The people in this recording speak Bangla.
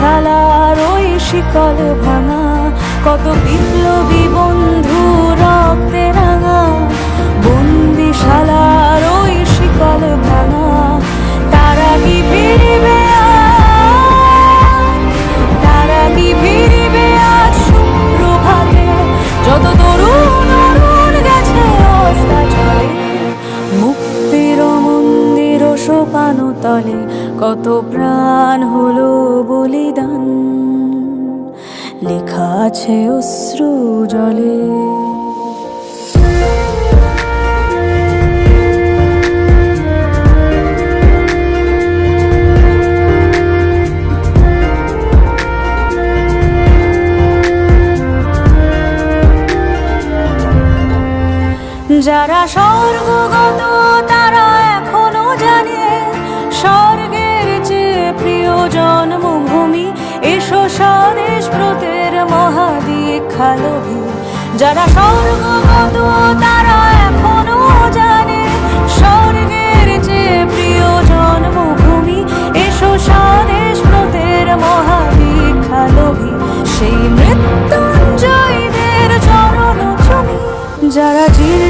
বন্দিশালার ওই শিকল ভাঙা কত বিপ্লবী বন্ধু রক্তে রাঙা বন্দিশালার তলে কত প্রাণ হলো বলিদান। লেখা আছে অশ্রু জলে। যারা স্বর্গগত তারা লোভী যারা স্বর্গগত তারা এখনও জানে, স্বর্গের যে প্রিয় জন্মভূমি, এসো স্বদেশ প্রতের মহাদীক্ষা লোভী সেই মৃত্যুঞ্জয়ীদের চরণ ছবি যারা জীর্ণ